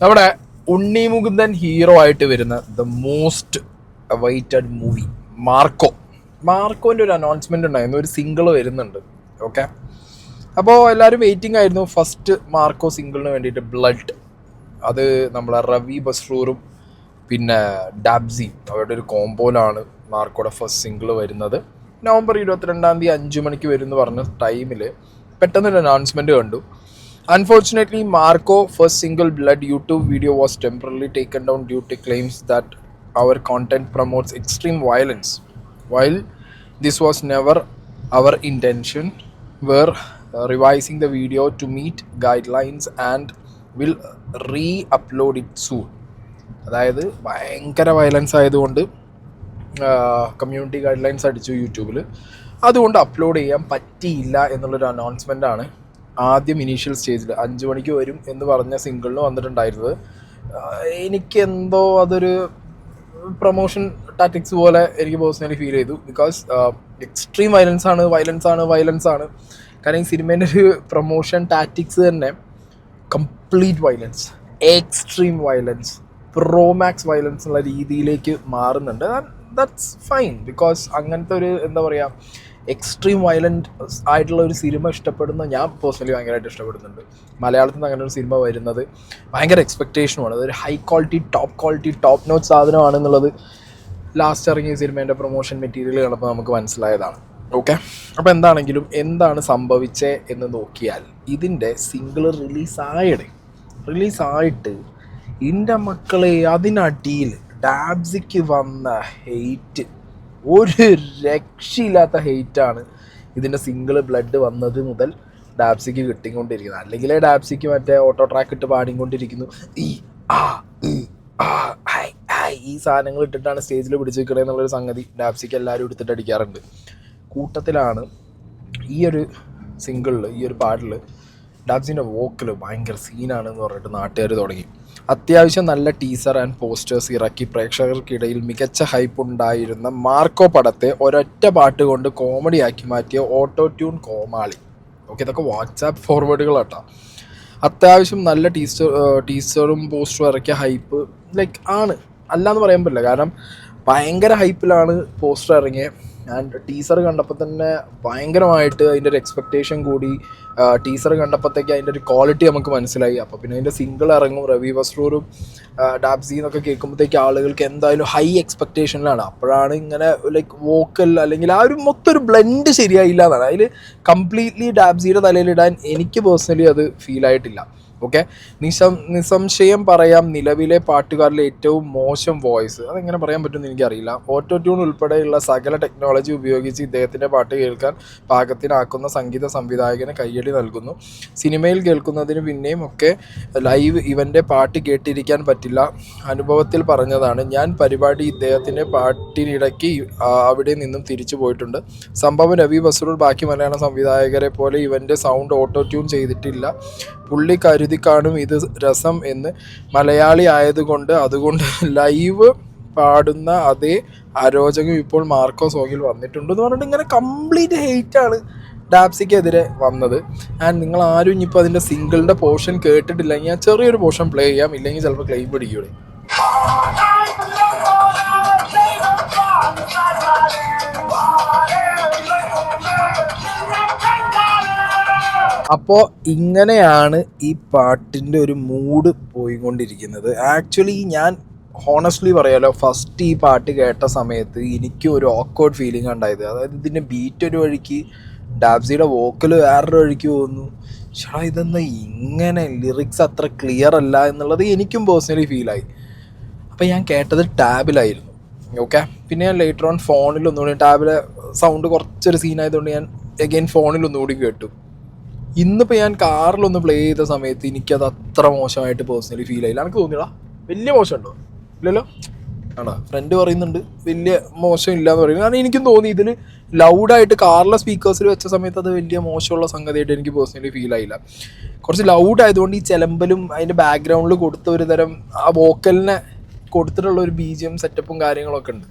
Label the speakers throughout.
Speaker 1: നമ്മുടെ ഉണ്ണി മുകുന്ദൻ ഹീറോ ആയിട്ട് വരുന്ന the most awaited movie Marco. മാർക്കോന്റെ ഒരു അനൗൺസ്മെന്റ് ഉണ്ടായിരുന്നു ഒരു സിംഗിൾ വരുന്നുണ്ട് ഓക്കെ അപ്പോൾ എല്ലാവരും വെയിറ്റിംഗ് ആയിരുന്നു ഫസ്റ്റ് മാർക്കോ സിംഗിളിന് വേണ്ടിയിട്ട് ബ്ലഡ് അത് നമ്മളെ റവി ബസ്റൂറും പിന്നെ ഡാബ്സി അവരുടെ ഒരു കോമ്പോയിലാണ് മാർക്കോയുടെ ഫസ്റ്റ് സിംഗിൾ വരുന്നത്. നവംബർ ഇരുപത്തിരണ്ടാം തീയതി അഞ്ച് മണിക്ക് വരും എന്ന് പറഞ്ഞ ടൈമിൽ പെട്ടെന്നൊരു അനൗൺസ്മെന്റ് കണ്ടു. Unfortunately Marco first single blood YouTube video was temporarily taken down due to claims that our content promotes extreme violence while this was never our intention we're uh, revising the video to meet guidelines and will re-upload it soon. അതായത് ഭയങ്കര violence ആയതുകൊണ്ട് community guide lines അടിച്ചു യൂട്യൂബിൽ അതുകൊണ്ട് upload ചെയ്യാൻ പറ്റിയില്ല എന്നുള്ളൊരു announcement ആണ് ആദ്യം ഇനീഷ്യൽ സ്റ്റേജിൽ അഞ്ച് മണിക്ക് വരും എന്ന് പറഞ്ഞ സിംഗിളിന് വന്നിട്ടുണ്ടായിരുന്നത്. എനിക്ക് എന്തോ അതൊരു പ്രൊമോഷൻ ടാറ്റിക്സ് പോലെ എനിക്ക് പേഴ്സണലി ഫീൽ ചെയ്തു. ബിക്കോസ് എക്സ്ട്രീം വയലൻസ് ആണ് വയലൻസ് ആണ് വയലൻസ് ആണ്. കാരണം ഈ സിനിമേന്റെ ഒരു പ്രൊമോഷൻ ടാറ്റിക്സ് തന്നെ complete violence extreme violence pro max violence ഉള്ള രീതിയിലേക്ക് മാറുന്നുണ്ട്. ദാറ്റ്സ് ഫൈൻ ബിക്കോസ് അങ്ങനത്തെ ഒരു എന്താ പറയുക എക്സ്ട്രീം വയലന്റ് ആയിട്ടുള്ള ഒരു സിനിമ ഇഷ്ടപ്പെടുന്ന ഞാൻ പേഴ്സണലി ഭയങ്കരമായിട്ട് ഇഷ്ടപ്പെടുന്നുണ്ട്. മലയാളത്തിൽ നിന്ന് അങ്ങനെ ഒരു സിനിമ വരുന്നത് ഭയങ്കര എക്സ്പെക്റ്റേഷനുമാണ് അതൊരു high quality top quality top notch സാധനമാണെന്നുള്ളത് last ഇറങ്ങിയ സിനിമേന്റെ പ്രൊമോഷൻ മെറ്റീരിയൽ കണ്ടപ്പോൾ നമുക്ക് മനസ്സിലായതാണ്. ഓക്കെ അപ്പോൾ എന്താണെങ്കിലും എന്താണ് സംഭവിച്ചേ എന്ന് നോക്കിയാൽ ഇതിന്റെ സിംഗിൾ റിലീസായത് റിലീസായിട്ട് എന്റെ മക്കളെ അതിനടിയിൽ ഡാബ്സിക്ക് വന്ന ഹെയ്റ്റ് ഒരു രക്ഷയില്ലാത്ത ഹെയ്റ്റാണ്. ഇതിന്റെ സിംഗിൾ ബ്ലഡ് വന്നത് മുതൽ ഡാബ്സിക്ക് കിട്ടിക്കൊണ്ടിരിക്കുന്നത് അല്ലെങ്കിൽ ഡാബ്സിക്ക് മറ്റേ ഓട്ടോ ട്രാക്ക് ഇട്ട് പാടിക്കൊണ്ടിരിക്കുന്നു. ഈ ആ ഈ, സാധനങ്ങൾ ഇട്ടിട്ടാണ് സ്റ്റേജിൽ പിടിച്ച് നിൽക്കണേ എന്നുള്ളൊരു സംഗതി ഡാബ്സിക്ക് എല്ലാവരും എടുത്തിട്ട് അടിക്കാറുണ്ട്. കൂട്ടത്തിലാണ് ഈ ഒരു സിംഗിളിൽ ഈ ഒരു പാട്ടിൽ ഡാബ്സിന്റെ വോക്കൽ ഭയങ്കര സീനാണെന്ന് പറഞ്ഞിട്ട് നാട്ടുകാർ തുടങ്ങി. അത്യാവശ്യം നല്ല ടീസർ ആൻഡ് പോസ്റ്റേഴ്സ് ഇറക്കി പ്രേക്ഷകർക്കിടയിൽ മികച്ച ഹൈപ്പ് ഉണ്ടായിരുന്ന മാർക്കോ പടത്തെ ഒരൊറ്റ പാട്ട് കൊണ്ട് കോമഡിയാക്കി മാറ്റിയ ഓട്ടോ ട്യൂൺ കോമാളി. ഓക്കെ ഇതൊക്കെ വാട്സാപ്പ് ഫോർവേഡുകളാട്ടോ അത്യാവശ്യം നല്ല ടീച്ചർ ടീച്ചറും പോസ്റ്ററും ഇറക്കിയ ഹൈപ്പ് ലൈക്ക് ആണ്. അല്ല എന്ന് പറയാൻ പറ്റില്ല. കാരണം ഭയങ്കര ഹൈപ്പിലാണ് പോസ്റ്റർ ഇറങ്ങിയത് ആൻഡ് ടീസർ കണ്ടപ്പോൾ തന്നെ ഭയങ്കരമായിട്ട് അതിന്റെ ഒരു എക്സ്പെക്റ്റേഷൻ കൂടി. ടീസർ കണ്ടപ്പോഴത്തേക്ക് അതിന്റെ ഒരു ക്വാളിറ്റി നമുക്ക് മനസ്സിലായി. അപ്പോൾ പിന്നെ അതിന്റെ സിംഗിൾ ഇറങ്ങും റവി ബസ്റൂറും ഡാബ്സി എന്നൊക്കെ കേൾക്കുമ്പോഴത്തേക്ക് ആളുകൾക്ക് എന്തായാലും ഹൈ എക്സ്പെക്റ്റേഷനിലാണ് അപ്പോഴാണ് ഇങ്ങനെ ലൈക്ക് വോക്കൽ അല്ലെങ്കിൽ ആ ഒരു മൊത്തം ഒരു ബ്ലെൻഡ് ശരിയായില്ല എന്നാണ്. അതിൽ കംപ്ലീറ്റ്ലി ഡാബ്സിയുടെ തലയിലിടാൻ എനിക്ക് പേഴ്സണലി അത് ഫീൽ ആയിട്ടില്ല. ഓക്കെ നിസം നിസ്സംശയം പറയാം നിലവിലെ പാട്ടുകാരിലെ ഏറ്റവും മോശം വോയിസ് അതെങ്ങനെ പറയാൻ പറ്റുമെന്ന് എനിക്കറിയില്ല. ഓട്ടോ ട്യൂൺ ഉൾപ്പെടെയുള്ള സകല ടെക്നോളജി ഉപയോഗിച്ച് ഇദ്ദേഹത്തിന്റെ പാട്ട് കേൾക്കാൻ പാകത്തിനാക്കുന്ന സംഗീത സംവിധായകന് കയ്യടി നൽകുന്നു. സിനിമയിൽ കേൾക്കുന്നതിന് പിന്നെയും ഒക്കെ ലൈവ് ഇവന്റെ പാട്ട് കേട്ടിരിക്കാൻ പറ്റില്ല. അനുഭവത്തിൽ പറഞ്ഞതാണ് ഞാൻ പരിപാടി ഇദ്ദേഹത്തിന്റെ പാട്ടിനിടയ്ക്ക് അവിടെ നിന്നും തിരിച്ചു പോയിട്ടുണ്ട്. സംഭവം രവി ബസറൂർ ബാക്കി മലയാള സംവിധായകരെ പോലെ ഇവന്റെ സൗണ്ട് ഓട്ടോ ട്യൂൺ ചെയ്തിട്ടില്ല. പുള്ളി കരുതി കാണും ഇത് രസം എന്ന്. മലയാളി ആയതുകൊണ്ട് അതുകൊണ്ട് ലൈവ് പാടുന്ന അതേ അരോചകം ഇപ്പോൾ മാർക്കോ സോങ്ങിൽ വന്നിട്ടുണ്ട് എന്ന് പറഞ്ഞിട്ട് ഇങ്ങനെ കംപ്ലീറ്റ് ഹെയ്റ്റ് ആണ് ഡാപ്സിക്കെതിരെ വന്നത്. ആൻഡ് നിങ്ങൾ ആരും ഇനിയിപ്പോൾ അതിന്റെ സിംഗിളിന്റെ പോർഷൻ കേട്ടിട്ടില്ലെങ്കിൽ ഞാൻ ചെറിയൊരു പോർഷൻ പ്ലേ ചെയ്യാം. ഇല്ലെങ്കിൽ ചിലപ്പോൾ ക്ലെയിം പിടിക്കൂടെ. അപ്പോൾ ഇങ്ങനെയാണ് ഈ പാട്ടിന്റെ ഒരു മൂഡ് പോയിക്കൊണ്ടിരിക്കുന്നത്. ആക്ച്വലി ഞാൻ ഹോണസ്റ്റ്ലി പറയാലോ ഫസ്റ്റ് ഈ പാട്ട് കേട്ട സമയത്ത് എനിക്ക് ഒരു ഓക്വേർഡ് ഫീലിംഗ് ഉണ്ടായത്. അതായത് ഇതിന്റെ ബീറ്റ് ഒരു വഴിക്ക് ഡാബ്സിയുടെ വോക്കൽ വേറൊരു വഴിക്ക് പോകുന്നു. ചേട്ടാ ഇതെന്താ ഇങ്ങനെ ലിറിക്സ് അത്ര ക്ലിയർ അല്ല എന്നുള്ളത് എനിക്കും പേഴ്സണലി ഫീലായി അപ്പോൾ ഞാൻ കേട്ടത് ടാബിലായിരുന്നു. ഓക്കെ പിന്നെ ഞാൻ ലേറ്റർ ഓൺ ഫോണിൽ ഒന്നുകൂടി ടാബിലെ സൗണ്ട് കുറച്ചൊരു സീനായതുകൊണ്ട് ഞാൻ അഗെയിൻ ഫോണിൽ ഒന്നുകൂടി കേട്ടു. ഇന്നിപ്പോൾ ഞാൻ കാറിലൊന്ന് പ്ലേ ചെയ്ത സമയത്ത് എനിക്കത് അത്ര മോശമായിട്ട് പേഴ്സണലി ഫീൽ ആയില്ല. എനിക്ക് തോന്നിയടാ? വലിയ മോശമുണ്ടോ? ഇല്ലല്ലോ? ആണോ? ഫ്രണ്ട് പറയുന്നുണ്ട്. വലിയ മോശം ഇല്ല എന്ന് പറയുന്നത് കാരണം എനിക്കും തോന്നി ഇതിൽ ലൗഡായിട്ട് കാറിലെ സ്പീക്കേഴ്സിൽ വെച്ച സമയത്ത് അത് വലിയ മോശമുള്ള സംഗതിയായിട്ട് എനിക്ക് പേഴ്സണലി ഫീൽ ആയില്ല. കുറച്ച് ലൗഡ് ആയതുകൊണ്ട് ഈ ചിലമ്പലും അതിന്റെ ബാക്ക്ഗ്രൗണ്ടിൽ കൊടുത്ത ഒരു തരം ആ വോക്കലിനെ കൊടുത്തിട്ടുള്ള ഒരു ബി ജി എം സെറ്റപ്പും കാര്യങ്ങളൊക്കെ ഉണ്ട്.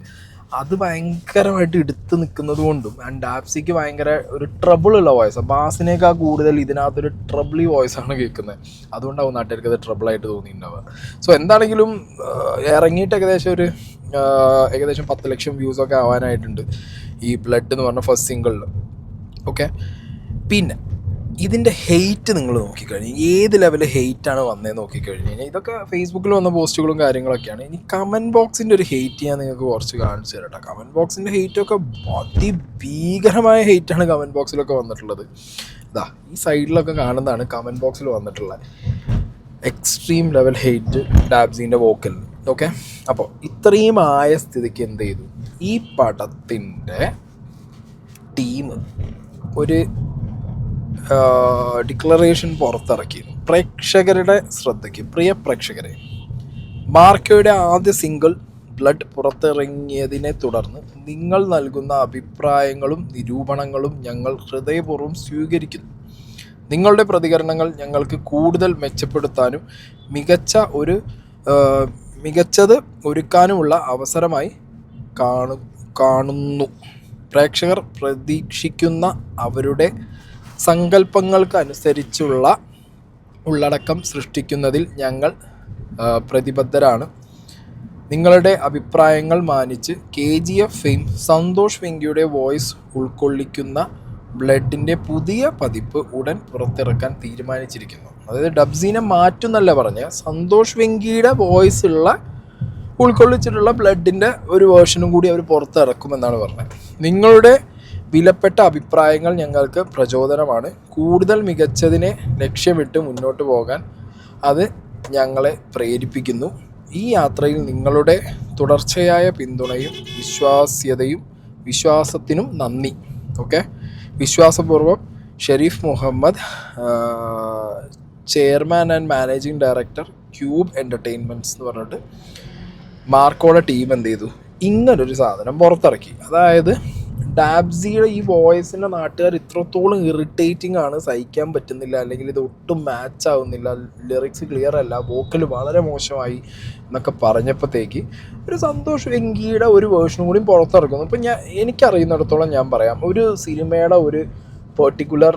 Speaker 1: അത് ഭയങ്കരമായിട്ട് എടുത്ത് നിൽക്കുന്നത് കൊണ്ടും ആൻഡ് ഡാപ്സിക്ക് ഭയങ്കര ഒരു ട്രബിൾ ഉള്ള വോയിസ് ബാസിനേക്കാൾ കൂടുതൽ ഇതിനകത്തൊരു ട്രബിളി വോയിസ് ആണ് കേൾക്കുന്നത് അതുകൊണ്ടാവും നാട്ടുകാർക്ക് അത് ട്രബിളായിട്ട് തോന്നിയിട്ടുണ്ടാവുക. സോ എന്താണെങ്കിലും ഇറങ്ങിയിട്ട് ഏകദേശം ഒരു ഏകദേശം പത്ത് ലക്ഷം വ്യൂസ് ഒക്കെ ആവാനായിട്ടുണ്ട് ഈ ബ്ലഡ് എന്ന് പറഞ്ഞ ഫസ്റ്റ് സിംഗിളിൽ ഓക്കെ പിന്നെ ഇതിന്റെ ഹെയ്റ്റ് നിങ്ങൾ നോക്കിക്കഴിഞ്ഞാൽ ഏത് ലെവൽ ഹെയ്റ്റാണ് വന്നതെന്ന് നോക്കിക്കഴിഞ്ഞ് കഴിഞ്ഞാൽ ഇതൊക്കെ ഫേസ്ബുക്കിൽ വന്ന പോസ്റ്റുകളും കാര്യങ്ങളൊക്കെയാണ്. ഇനി കമന്റ് ബോക്സിന്റെ ഒരു ഹെയ്റ്റ് ഞാൻ നിങ്ങൾക്ക് കുറച്ച് കാണിച്ചു തരട്ടെ കമന്റ് ബോക്സിന്റെ ഹെയ്റ്റൊക്കെ അതിഭീകരമായ ഹെയ്റ്റാണ് കമന്റ് ബോക്സിലൊക്കെ വന്നിട്ടുള്ളത്. ഇതാ ഈ സൈഡിലൊക്കെ കാണുന്നതാണ് കമന്റ് ബോക്സിൽ വന്നിട്ടുള്ള എക്സ്ട്രീം ലെവൽ ഹെയ്റ്റ് ഡാബ്സിന്റെ വോക്കൽ ഓക്കെ അപ്പോൾ ഇത്രയും ആയ സ്ഥിതിക്ക് എന്ത് ചെയ്തു? ഈ പടത്തിന്റെ ടീം ഒരു ഡിക്ലറേഷൻ പുറത്തിറക്കി പ്രേക്ഷകരുടെ ശ്രദ്ധയ്ക്ക് പ്രിയ പ്രേക്ഷകരെ മാർക്കോയുടെ ആദ്യ സിംഗിൾ ബ്ലഡ് പുറത്തിറങ്ങിയതിനെ തുടർന്ന് നിങ്ങൾ നൽകുന്ന അഭിപ്രായങ്ങളും നിരൂപണങ്ങളും ഞങ്ങൾ ഹൃദയപൂർവം സ്വീകരിക്കുന്നു. നിങ്ങളുടെ പ്രതികരണങ്ങൾ ഞങ്ങൾക്ക് കൂടുതൽ മെച്ചപ്പെടുത്താനും മികച്ച ഒരു മികച്ചത് ഒരുക്കാനുമുള്ള അവസരമായി കാണു കാണുന്നു. പ്രേക്ഷകർ പ്രതീക്ഷിക്കുന്ന അവരുടെ സങ്കല്പങ്ങൾക്ക് അനുസരിച്ചുള്ള ഉള്ളടക്കം സൃഷ്ടിക്കുന്നതിൽ ഞങ്ങൾ പ്രതിബദ്ധരാണ്. നിങ്ങളുടെ അഭിപ്രായങ്ങൾ മാനിച്ച് K G F fame Santhosh വെങ്കിയുടെ voice ഉൾക്കൊള്ളിക്കുന്ന ബ്ലഡിന്റെ പുതിയ പതിപ്പ് ഉടൻ പുറത്തിറക്കാൻ തീരുമാനിച്ചിരിക്കുന്നു. അതായത് ഡബ്സീനെ മാറ്റുന്നല്ല പറഞ്ഞ് സന്തോഷ് വെങ്കിയുടെ വോയിസ് ഉള്ള ഉൾക്കൊള്ളിച്ചിട്ടുള്ള ബ്ലഡിന്റെ ഒരു വേർഷനും കൂടി അവർ പുറത്തിറക്കുമെന്നാണ് പറഞ്ഞത്. നിങ്ങളുടെ വിലപ്പെട്ട അഭിപ്രായങ്ങൾ ഞങ്ങൾക്ക് പ്രചോദനമാണ്. കൂടുതൽ മികച്ചതിനെ ലക്ഷ്യമിട്ട് മുന്നോട്ട് പോകാൻ അത് ഞങ്ങളെ പ്രേരിപ്പിക്കുന്നു. ഈ യാത്രയിൽ നിങ്ങളുടെ തുടർച്ചയായ പിന്തുണയും വിശ്വാസ്യതയും വിശ്വാസത്തിനും നന്ദി. Okay? വിശ്വാസപൂർവം Sharif Muhammad chairman and managing director Cube entertainments എന്ന് പറഞ്ഞിട്ട് മാർക്കോടെ ടീം എന്ത് ചെയ്തു? ഇങ്ങനൊരു സാധനം പുറത്തിറക്കി. അതായത് ഡാബ്സിയുടെ ഈ വോയിസിന്റെ നാട്ടുകാർ ഇത്രത്തോളം ഇറിറ്റേറ്റിംഗ് ആണ് സഹിക്കാൻ പറ്റുന്നില്ല അല്ലെങ്കിൽ ഇത് ഒട്ടും മാച്ച് ആവുന്നില്ല. ലിറിക്സ് ക്ലിയർ അല്ല വോക്കൽ വളരെ മോശമായി എന്നൊക്കെ പറഞ്ഞപ്പോഴത്തേക്ക് ഒരു സന്തോഷ്. വെങ്കിയുടെ ഒരു വേർഷനും കൂടി പുറത്തിറക്കുന്നു. ഇപ്പം ഞാൻ എനിക്കറിയുന്നിടത്തോളം ഞാൻ പറയാം ഒരു സിനിമയുടെ ഒരു പെർട്ടിക്കുലർ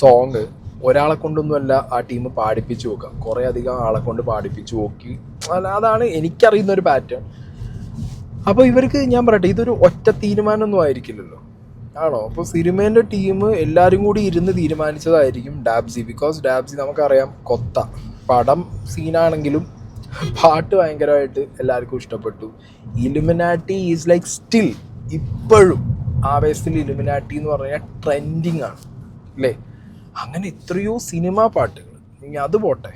Speaker 1: സോങ് ഒരാളെ കൊണ്ടൊന്നുമല്ല ആ ടീം പാടിപ്പിച്ച് നോക്കുക കുറേ അധികം ആളെ കൊണ്ട് പാടിപ്പിച്ച് നോക്കി. അതാണ് എനിക്കറിയുന്ന ഒരു പാറ്റേൺ അപ്പോൾ ഇവർക്ക് ഞാൻ പറയട്ടെ ഇതൊരു ഒറ്റ തീരുമാനമൊന്നും ആയിരിക്കില്ലല്ലോ. ആണോ? അപ്പോൾ സിനിമേന്റെ ടീം എല്ലാവരും കൂടി ഇരുന്ന് തീരുമാനിച്ചതായിരിക്കും ഡാബ്സി. ബിക്കോസ് ഡാബ്സി നമുക്കറിയാം കൊത്ത. പടം സീനാണെങ്കിലും പാട്ട് ഭയങ്കരമായിട്ട് എല്ലാവർക്കും ഇഷ്ടപ്പെട്ടു. ഇലുമിനാറ്റി ഈസ് ലൈക്ക് സ്റ്റിൽ ഇപ്പോഴും ആവേശത്തിൽ ഇലുമിനാറ്റി എന്ന് പറഞ്ഞാൽ ട്രെൻഡിങ് ആണ്. അല്ലേ? അങ്ങനെ എത്രയോ സിനിമാ പാട്ടുകൾ. ഇനി അത് പോട്ടെ.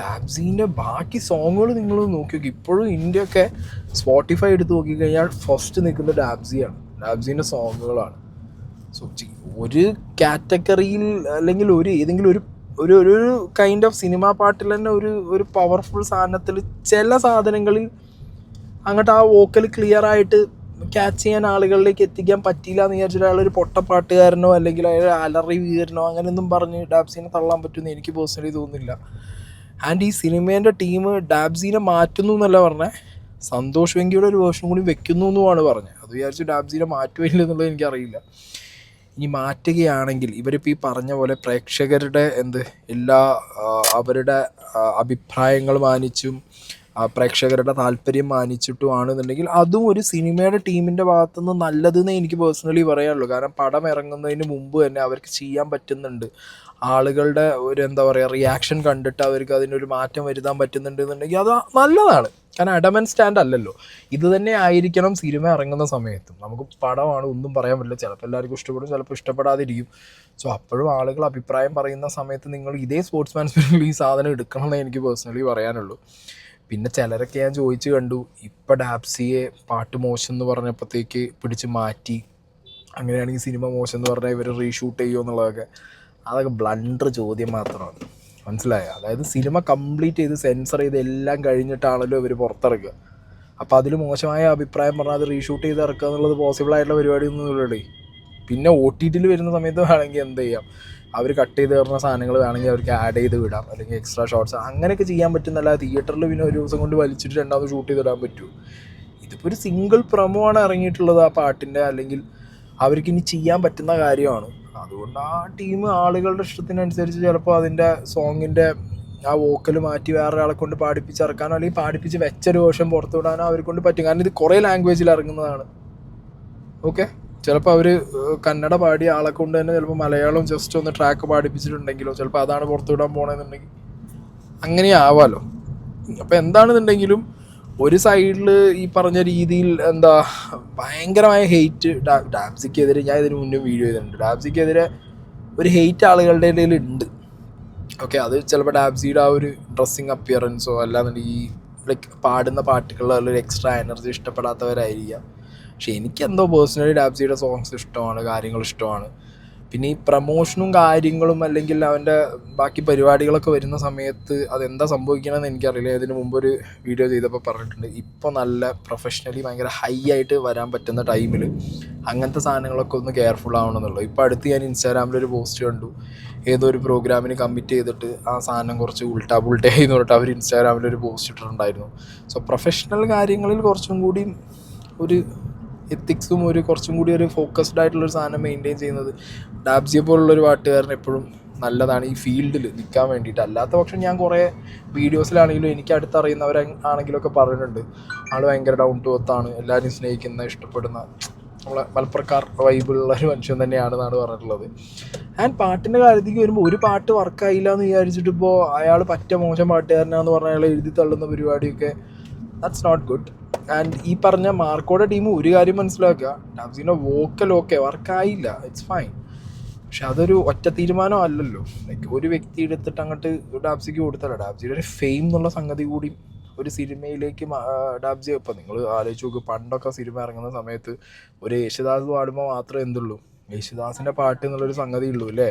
Speaker 1: ടാബ്സീന്റെ ബാക്കി സോങ്ങുകൾ നിങ്ങൾ നോക്കി നോക്കി ഇപ്പോഴും ഇന്ത്യയൊക്കെ സ്പോട്ടിഫൈ എടുത്ത് നോക്കിക്കഴിഞ്ഞാൽ ഫസ്റ്റ് നിൽക്കുന്ന ഡാബ്സിയാണ് ഡാബ്സീന്റെ സോങ്ങുകളാണ് സോ ഒരു കാറ്റഗറിയിൽ അല്ലെങ്കിൽ ഒരു ഏതെങ്കിലും ഒരു ഒരു ഒരു കൈൻഡ് ഓഫ് സിനിമാ പാട്ടിൽ തന്നെ ഒരു ഒരു പവർഫുൾ സാധനത്തിൽ ചില സാധനങ്ങളിൽ അങ്ങോട്ട് ആ വോക്കൽ ക്ലിയർ ആയിട്ട് ക്യാച്ച് ചെയ്യാൻ ആളുകളിലേക്ക് എത്തിക്കാൻ പറ്റിയില്ല എന്ന് വിചാരിച്ചിട്ട് അയാൾ ഒരു പൊട്ടപ്പാട്ടുകാരനോ അല്ലെങ്കിൽ അയാൾ അലറി വീരനോ അങ്ങനെയൊന്നും പറഞ്ഞ് ഡാബ്സിനെ തള്ളാൻ പറ്റുമെന്ന് എനിക്ക് പേഴ്സണലി തോന്നുന്നില്ല. ആൻഡ് ഈ സിനിമേന്റെ ടീം ഡാബ്സിനെ മാറ്റുന്നു എന്നല്ല പറഞ്ഞേ. സന്തോഷ് വെങ്കിയുടെ ഒരു വേർഷൻ കൂടി വെക്കുന്നു എന്നുമാണ് പറഞ്ഞത്. അത് വിചാരിച്ച് ഡാബ്സിനെ മാറ്റുകയില്ല എന്നുള്ളത് എനിക്കറിയില്ല. ഇനി മാറ്റുകയാണെങ്കിൽ ഇവരിപ്പോൾ ഈ പറഞ്ഞ പോലെ പ്രേക്ഷകരുടെ എന്ത് എല്ലാ അവരുടെ അഭിപ്രായങ്ങൾ മാനിച്ചും പ്രേക്ഷകരുടെ താല്പര്യം മാനിച്ചിട്ടുമാണെന്നുണ്ടെങ്കിൽ അതും ഒരു സിനിമയുടെ ടീമിന്റെ ഭാഗത്തുനിന്ന് നല്ലതെന്ന് എനിക്ക് പേഴ്സണലി പറയാനുള്ളൂ. കാരണം പടം ഇറങ്ങുന്നതിന് മുമ്പ് തന്നെ അവർക്ക് ചെയ്യാൻ പറ്റുന്നുണ്ട്. ആളുകളുടെ ഒരു എന്താ പറയുക റിയാക്ഷൻ കണ്ടിട്ട് അവർക്ക് അതിനൊരു മാറ്റം വരുത്താൻ പറ്റുന്നുണ്ട് എന്നുണ്ടെങ്കിൽ അത് നല്ലതാണ്. കാരണം അഡമൻ സ്റ്റാൻഡ് അല്ലല്ലോ. ഇത് തന്നെ ആയിരിക്കണം സിനിമ ഇറങ്ങുന്ന സമയത്തും. നമുക്ക് പടമാണ് ഒന്നും പറയാൻ പറ്റില്ല. ചിലപ്പോൾ എല്ലാവർക്കും ഇഷ്ടപ്പെടും ചിലപ്പോൾ ഇഷ്ടപ്പെടാതിരിക്കും. സോ അപ്പോഴും ആളുകൾ അഭിപ്രായം പറയുന്ന സമയത്ത് നിങ്ങൾ ഇതേ സ്പോർട്സ്മാൻ സ്പിരിറ്റിൽ ഈ സാധനം എടുക്കണം എന്ന് എനിക്ക് പേഴ്സണലി പറയാനുള്ളൂ. പിന്നെ ചിലരൊക്കെ ഞാൻ ചോദിച്ചു കണ്ടു ഇപ്പം ഡാപ്സിയെ പാട്ട് മോശം എന്ന് പറഞ്ഞപ്പോഴത്തേക്ക് പിടിച്ച് മാറ്റി. അങ്ങനെയാണെങ്കിൽ സിനിമ മോശം എന്ന് പറഞ്ഞാൽ ഇവർ റീഷൂട്ട് ചെയ്യുമോ എന്നുള്ളതൊക്കെ. അതൊക്കെ ബ്ലണ്ടർ ചോദ്യം മാത്രമാണ്. മനസ്സിലായ? അതായത് സിനിമ കംപ്ലീറ്റ് ചെയ്ത് സെൻസർ ചെയ്ത് എല്ലാം കഴിഞ്ഞിട്ടാണല്ലോ ഇവർ പുറത്തിറക്കുക. അപ്പോൾ അതിൽ മോശമായ അഭിപ്രായം പറഞ്ഞാൽ അത് റീഷൂട്ട് ചെയ്ത് ഇറക്കുക എന്നുള്ളത് പോസിബിൾ ആയിട്ടുള്ള പരിപാടിയൊന്നും ഇല്ലേ പിന്നെ ഒ ടി ടിയിൽ വരുന്ന സമയത്ത് വേണമെങ്കിൽ എന്ത് ചെയ്യാം? അവർ കട്ട് ചെയ്ത് തരുന്ന സാധനങ്ങൾ വേണമെങ്കിൽ അവർക്ക് ആഡ് ചെയ്ത് വിടാം. അല്ലെങ്കിൽ എക്സ്ട്രാ ഷോർട്സ് അങ്ങനെയൊക്കെ ചെയ്യാൻ പറ്റുന്നല്ല തിയേറ്ററിൽ പിന്നെ ഒരു ദിവസം കൊണ്ട് വലിച്ചിട്ട് രണ്ടാമത് ഷൂട്ട് ചെയ്തിടാൻ പറ്റൂ. ഇതിപ്പോൾ ഒരു സിംഗിൾ പ്രമോ ആണ് ഇറങ്ങിയിട്ടുള്ളത് ആ പാട്ടിന്റെ അല്ലെങ്കിൽ അവർക്ക് ഇനി ചെയ്യാൻ പറ്റുന്ന കാര്യമാണ്. അതുകൊണ്ട് ആ ടീം ആളുകളുടെ ഇഷ്ടത്തിനനുസരിച്ച് ചിലപ്പോൾ അതിന്റെ സോങ്ങിന്റെ ആ വോക്കൽ മാറ്റി വേറെ ആളെ കൊണ്ട് പാടിപ്പിച്ചിറക്കാനോ അല്ലെങ്കിൽ പാടിപ്പിച്ച് വെച്ചൊരു വേഷം പുറത്തു വിടാനോ അവരെ കൊണ്ട് പറ്റും. കാരണം ഇത് കുറേ ലാംഗ്വേജിൽ ഇറങ്ങുന്നതാണ്. ഓക്കെ ചിലപ്പോൾ അവർ കന്നഡ പാടിയ ആളെ കൊണ്ട് തന്നെ ചിലപ്പോൾ മലയാളം ജസ്റ്റ് ഒന്ന് ട്രാക്ക് പാടിപ്പിച്ചിട്ടുണ്ടെങ്കിലോ ചിലപ്പോൾ അതാണ് പുറത്തു വിടാൻ പോകണമെന്നുണ്ടെങ്കിൽ അങ്ങനെ ആവാലോ. അപ്പോൾ എന്താണെന്നുണ്ടെങ്കിലും ഒരു സൈഡിൽ ഈ പറഞ്ഞ രീതിയിൽ എന്താ ഭയങ്കരമായ ഹെയ്റ്റ് ഡാബ്സിക്കെതിരെ ഞാൻ ഇതിന് മുന്നേ വീഡിയോ ചെയ്തിട്ടുണ്ട്. ഡാബ്സിക്കെതിരെ ഒരു ഹെയ്റ്റ് ആളുകളുടെ ഇടയിൽ ഉണ്ട്. ഓക്കെ അത് ചിലപ്പോൾ ഡാബ്സിയുടെ ആ ഒരു ഡ്രസ്സിങ് അപ്പിയറൻസോ അല്ലാന്നുണ്ടെങ്കിൽ ഈ ലൈക്ക് പാടുന്ന പാട്ടുകളിൽ ഒരു എക്സ്ട്രാ എനർജി ഇഷ്ടപ്പെടാത്തവരായിരിക്കാം. പക്ഷെ എനിക്കെന്തോ പേഴ്സണലി ഡാബ്സിയുടെ സോങ്സ് ഇഷ്ടമാണ് കാര്യങ്ങൾ ഇഷ്ടമാണ്. പിന്നെ ഈ പ്രമോഷനും കാര്യങ്ങളും അല്ലെങ്കിൽ അവന്റെ ബാക്കി പരിപാടികളൊക്കെ വരുന്ന സമയത്ത് അതെന്താ സംഭവിക്കണമെന്ന് എനിക്കറിയില്ല. ഇതിന് മുമ്പ് ഒരു വീഡിയോ ചെയ്തപ്പോൾ പറഞ്ഞിട്ടുണ്ട്. ഇപ്പോൾ നല്ല പ്രൊഫഷണലി ഭയങ്കര ഹൈ ആയിട്ട് വരാൻ പറ്റുന്ന ടൈമിൽ അങ്ങനത്തെ സാധനങ്ങളൊക്കെ ഒന്ന് കെയർഫുൾ ആവണമെന്നുള്ളൂ. ഇപ്പോൾ അടുത്ത് ഞാൻ ഇൻസ്റ്റാഗ്രാമിൽ ഒരു പോസ്റ്റ് കണ്ടു. ഏതോ ഒരു പ്രോഗ്രാമിന് കമ്മിറ്റ് ചെയ്തിട്ട് ആ സാധനം കുറച്ച് ഉൾട്ടാ പുൾട്ടേ എന്ന് പറഞ്ഞിട്ട് അവർ ഇൻസ്റ്റാഗ്രാമിൽ ഒരു പോസ്റ്റ് ഇട്ടിട്ടുണ്ടായിരുന്നു. സോ പ്രൊഫഷണൽ കാര്യങ്ങളിൽ കുറച്ചും കൂടി ഒരു എത്തിക്സും ഒരു കുറച്ചും കൂടി ഒരു ഫോക്കസ്ഡ് ആയിട്ടുള്ളൊരു സാധനം മെയിന്റെയിൻ ചെയ്യുന്നത്. ഡാബ്സിയെ പോലുള്ള ഒരു പാട്ടുകാരൻ എപ്പോഴും നല്ലതാണ് ഈ ഫീൽഡിൽ നിൽക്കാൻ വേണ്ടിയിട്ട്. അല്ലാത്ത പക്ഷം ഞാൻ കുറേ വീഡിയോസിലാണെങ്കിലും എനിക്ക് അടുത്തറിയുന്നവർ ആണെങ്കിലും ഒക്കെ പറഞ്ഞിട്ടുണ്ട്. ആൾ ഭയങ്കര ഡൗൺ ടു ആണ്. എല്ലാവരും സ്നേഹിക്കുന്ന ഇഷ്ടപ്പെടുന്ന നമ്മളെ മലപ്പുറക്കാർ വൈബിളുള്ള ഒരു മനുഷ്യൻ തന്നെയാണെന്നാണ് പറഞ്ഞിട്ടുള്ളത്. ആൻഡ് പാട്ടിന്റെ കാര്യത്തിൽ വരുമ്പോൾ ഒരു പാട്ട് വർക്കായില്ല എന്ന് വിചാരിച്ചിട്ട് ഇപ്പോൾ അയാൾ പറ്റ മോശം പാട്ടുകാരനാന്ന് പറഞ്ഞ അയാൾ എഴുതി തള്ളുന്ന പരിപാടിയൊക്കെ ദാറ്റ്സ് നോട്ട് ഗുഡ് ആൻഡ് ഈ പറഞ്ഞ മാർക്കോടെ ടീം ഒരു കാര്യം മനസ്സിലാക്കുക. ഡാബ്സിന്റെ വോക്കൽ ഓക്കെ വർക്കായില്ല. ഇറ്റ്സ് ഫൈൻ പക്ഷെ അതൊരു ഒറ്റ തീരുമാനം അല്ലല്ലോ. ലൈക്ക് ഒരു വ്യക്തി എടുത്തിട്ട് അങ്ങോട്ട് ഡാബ്സിക്ക് കൊടുത്തല്ല ഡാബ്സിയുടെ ഒരു ഫെയിം എന്നുള്ള സംഗതി കൂടി ഒരു സിനിമയിലേക്ക് ഡാബ്സി ഇപ്പം നിങ്ങൾ ആലോചിച്ച് നോക്ക് പണ്ടൊക്കെ സിനിമ ഇറങ്ങുന്ന സമയത്ത് ഒരു യേശുദാസ് പാടുമ്പോൾ മാത്രമേ എന്തുള്ളൂ? യേശുദാസിന്റെ പാട്ട് എന്നുള്ളൊരു സംഗതി ഉള്ളൂ അല്ലേ?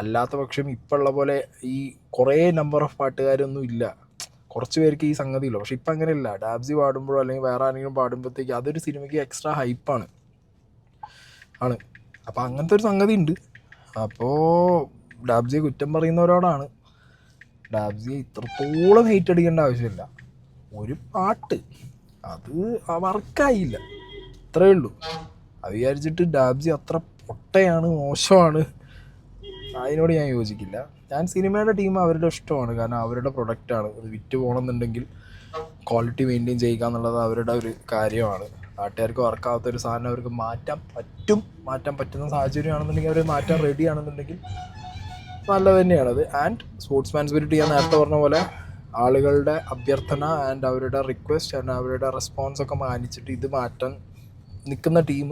Speaker 1: അല്ലാത്ത പക്ഷം ഇപ്പോൾ ഉള്ള പോലെ ഈ കുറേ നമ്പർ ഓഫ് പാട്ടുകാരൊന്നും ഇല്ല. കുറച്ച് പേർക്ക് ഈ സംഗതിയില്ല പക്ഷെ ഇപ്പം അങ്ങനെയല്ല. ഡാബ്സി പാടുമ്പോഴോ അല്ലെങ്കിൽ വേറെ ആരെങ്കിലും പാടുമ്പോഴത്തേക്ക് അതൊരു സിനിമയ്ക്ക് എക്സ്ട്രാ ഹൈപ്പാണ് ആണ്. അപ്പോൾ അങ്ങനത്തെ ഒരു സംഗതി ഉണ്ട് അപ്പോൾ ഡാബ്സിയെ കുറ്റം പറയുന്നവരോടാണ് ഡാബ്സിയെ ഇത്രത്തോളം ഹെയ്റ്റ് അടിക്കേണ്ട ആവശ്യമില്ല. ഒരു പാട്ട്. അത് വർക്കായില്ല ഇത്രയേ ഉള്ളൂ. അത് വിചാരിച്ചിട്ട് ഡാബ്സി അത്ര പൊട്ടയാണ് മോശമാണ്. അതിനോട് ഞാൻ യോജിക്കില്ല. ഞാൻ സിനിമയുടെ ടീം അവരുടെ ഇഷ്ടമാണ്. കാരണം അവരുടെ പ്രൊഡക്റ്റാണ് അത് വിറ്റ് പോകണമെന്നുണ്ടെങ്കിൽ ക്വാളിറ്റി മെയിന്റെയിൻ ചെയ്യുക എന്നുള്ളത് അവരുടെ ഒരു കാര്യമാണ്. നാട്ടുകാർക്ക് വർക്കാവാത്ത ഒരു സാധനം അവർക്ക് മാറ്റാൻ പറ്റും. മാറ്റാൻ പറ്റുന്ന സാഹചര്യമാണെന്നുണ്ടെങ്കിൽ അവർ മാറ്റാൻ റെഡി ആണെന്നുണ്ടെങ്കിൽ നല്ലത് അത്. ആൻഡ് സ്പോർട്സ്മാൻ സ്പിരിറ്റ് ഞാൻ നേരത്തെ പറഞ്ഞ പോലെ ആളുകളുടെ അഭ്യർത്ഥന ആൻഡ് അവരുടെ റിക്വസ്റ്റ് ആൻഡ് അവരുടെ റെസ്പോൺസ് ഒക്കെ മാനിച്ചിട്ട് ഇത് മാറ്റാൻ നിൽക്കുന്ന ടീം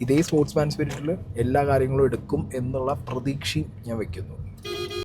Speaker 1: ഇതേ സ്പോർട്സ്മാൻ സ്പിരിറ്റിൽ എല്ലാ കാര്യങ്ങളും എടുക്കും എന്നുള്ള പ്രതീക്ഷയും ഞാൻ വെക്കുന്നു.